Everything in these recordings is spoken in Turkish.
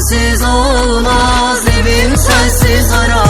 sensiz olmaz evim sensiz harabe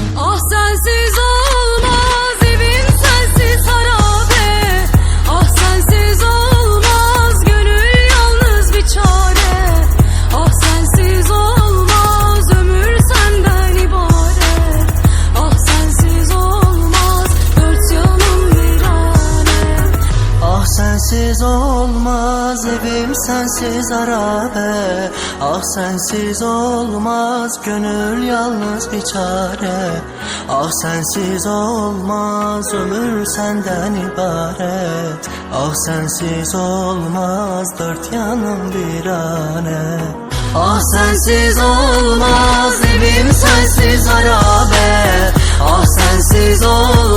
sensiz olmaz evim sensiz harabe Ah sensiz olmaz gönül yalnız bir çare. Ah sensiz olmaz ömür senden ibaret. Ah sensiz olmaz dört yanım virane Ah sensiz olmaz evim sensiz harabe Ah sensiz olmaz